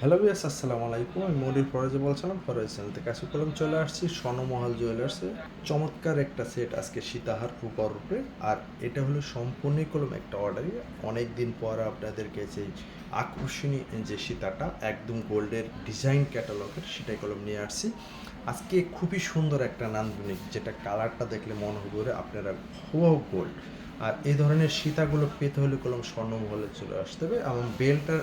Hello বিয়াস আসসালামু আলাইকুম। আমি মনির ফরাজে বলছিলাম, ফরাজ চ্যানেল থেকে আশা করলাম চলে আসছি স্বর্ণমহল জুয়েলার্সে চমৎকার একটা সেট আজকে সীতাহার রূপার উপরে আর এটা হলো সম্পূর্ণ কলম একটা অর্ডারই অনেক দিন পর আপনাদেরকে যে আকর্ষণীয় যে সীতাটা, একদম গোল্ডের ডিজাইন ক্যাটালগের সেটাই কলম নিয়ে আসছি। আজকে খুবই সুন্দর একটা নান্দনিক, যেটা কালারটা দেখলে মনে হবে আপনারা হুবহু গোল্ড আর এই ধরনের সীতাগুলো পেতে হলে কলম স্বর্ণমহলে চলে আসতে হবে এবং বেলটার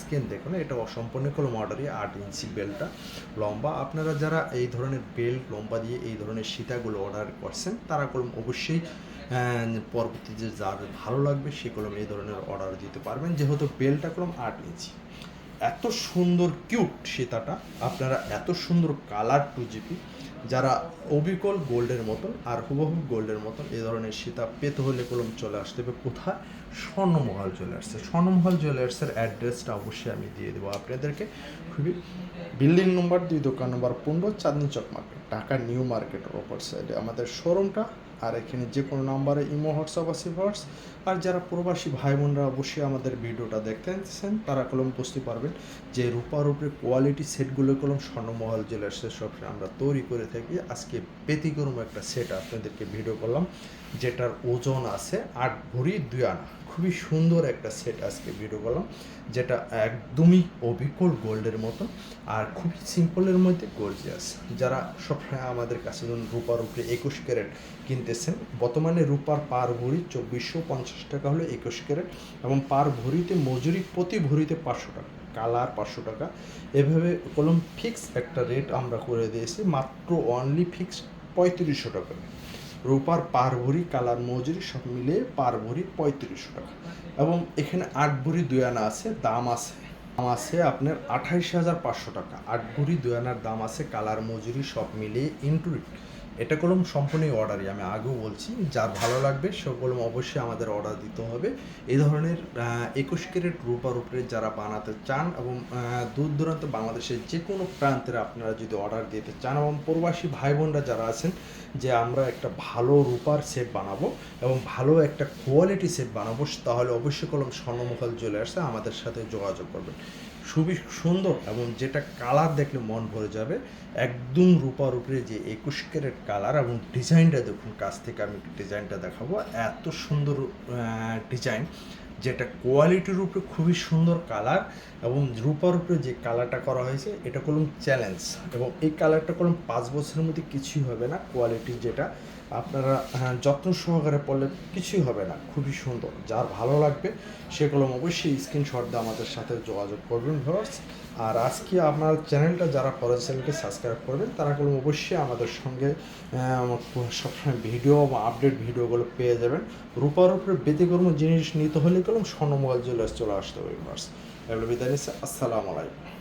স্ক্যান দেখুন, এটা অসম্পূর্ণ কলম অর্ডারই আট ইঞ্চি বেলটা লম্বা, আপনারা যারা এই ধরনের বেল্ট, লম্বা দিয়ে এই ধরনের সীতাগুলো অর্ডার করছেন, তারা কলম অবশ্যই পরবর্তী যে যার ভালো লাগবে সে কলম এই ধরনের অর্ডার দিতে পারবেন। যেহেতু বেলটা কলম আট ইঞ্চি এত সুন্দর কিউট সীতাটা, আপনারা এত সুন্দর কালার টু জিপি যারা অবিকল গোল্ডের মতন আর হুবহু গোল্ডের মতন এ ধরনের সীতা পেতে হলে কলম চলে আসতে হবে কোথায়? স্বর্ণমহল জুয়েলার্সে স্বর্ণমহল জুয়েলার্সের অ্যাড্রেসটা অবশ্যই আমি দিয়ে দেবো আপনাদেরকে। খুবই বিল্ডিং নম্বর দুই দোকান নম্বর পনেরো, Chandni Chowk market Dhaka new market ওপর সাইডে। আমাদের শোরুমটা আর এখানে যে কোনো নাম্বারে ইমো, হোয়াটসঅ্যাপ আছে হোয়াটস আর যারা প্রবাসী ভাই বোনরা অবশ্যই আমাদের ভিডিওটা দেখতেছেন তারা কলম বুঝতে পারবেন যে রূপার উপরে কোয়ালিটি সেটগুলো কলম স্বর্ণমহল জুয়েলার্সের সবসময় আমরা তৈরি করে থাকি। আজকে ব্যতিক্রম একটা সেট আপনাদেরকে ভিডিও করলাম, যেটার ওজন আছে আট ভরি দুই আনা। খুবই সুন্দর একটা সেট আজকে ভিডিও করলাম যেটা একদমই অবিকল গোল্ডের মতো আর খুবই সিম্পলের মধ্যে গর্জিয়াস যারা সবসময় আমাদের কাছে ধরুন রূপার উপরে একুশ ক্যারেট কিনতেছেন, বর্তমানে রূপার পার ভরি চব্বিশশো পঞ্চাশ টাকা হলো একুশ ক্যারেট এবং পার ভরিতে, মজুরি প্রতি ভরিতে পাঁচশো টাকা, কালার পাঁচশো টাকা। এভাবে কলম ফিক্স একটা রেট আমরা করে দিয়েছি, মাত্র অনলি ফিক্স পঁয়ত্রিশশো টাকা। রূপার পার ভরি কালার মজুরি সব মিলিয়ে পার ভরি পঁয়ত্রিশশো টাকা। এবং এখানে আট ভরি দুই আনা আছে, দাম আছে। দাম আছে আপনার আঠাইশ হাজার পাঁচশো টাকা। আট ভরি দুই আনার দাম আছে, কালার মজুরি সব মিলিয়ে ইনক্লুড এটা কলম সম্পূর্ণই অর্ডারই আমি আগেও বলছি, যার ভালো লাগবে সে কলম অবশ্যই আমাদের অর্ডার দিতে হবে। এই ধরনের একুশ ক্যারেট রূপার উপরে যারা বানাতে চান এবং দূর দূরান্ত বাংলাদেশের যে কোনো প্রান্তের আপনারা যদি অর্ডার দিতে চান এবং প্রবাসী ভাই বোনরা যারা আছেন, যে আমরা একটা ভালো রূপার সেট বানাবো এবং ভালো একটা কোয়ালিটি সেট বানাবো, তাহলে অবশ্যই কলম স্বর্ণমুখাল চলে আমাদের সাথে যোগাযোগ করবেন। খুবই সুন্দর এবং যেটা কালার দেখলে মন ভরে যাবে, একদম রূপার উপরে যে একুশ ক্যারেট কালার এবং ডিজাইনটা দেখুন, কাছ থেকে আমি ডিজাইনটা দেখাবো। এত সুন্দর ডিজাইন। যেটা কোয়ালিটির উপরে খুবই সুন্দর কালার এবং রূপার উপরে যে কালারটা করা হয়েছে এটা করলাম চ্যালেঞ্জ এবং এই কালারটা করলাম পাঁচ বছরের মধ্যে কিছুই হবে না কোয়ালিটি যেটা। আপনারা আহ, যত্ন সহকারে পড়লে কিছুই হবে না খুবই সুন্দর। যার ভালো লাগবে সে কলম অবশ্যই স্ক্রিনশট দিয়ে আমাদের সাথে যোগাযোগ করবেন ভিউয়ার্স আর আজকে আপনার চ্যানেলটা যারা ফরেন চ্যানেলকে সাবস্ক্রাইব করবেন তারা কলম অবশ্যই আমাদের সঙ্গে সবসময় ভিডিও বা আপডেট ভিডিওগুলো পেয়ে যাবেন। রূপার উপরে ব্যতিক্রম জিনিস নিতে হলে কলম স্বর্ণ মোবাইল জুয়েলার্স চলে আসতে হবে আসসালামু আলাইকুম।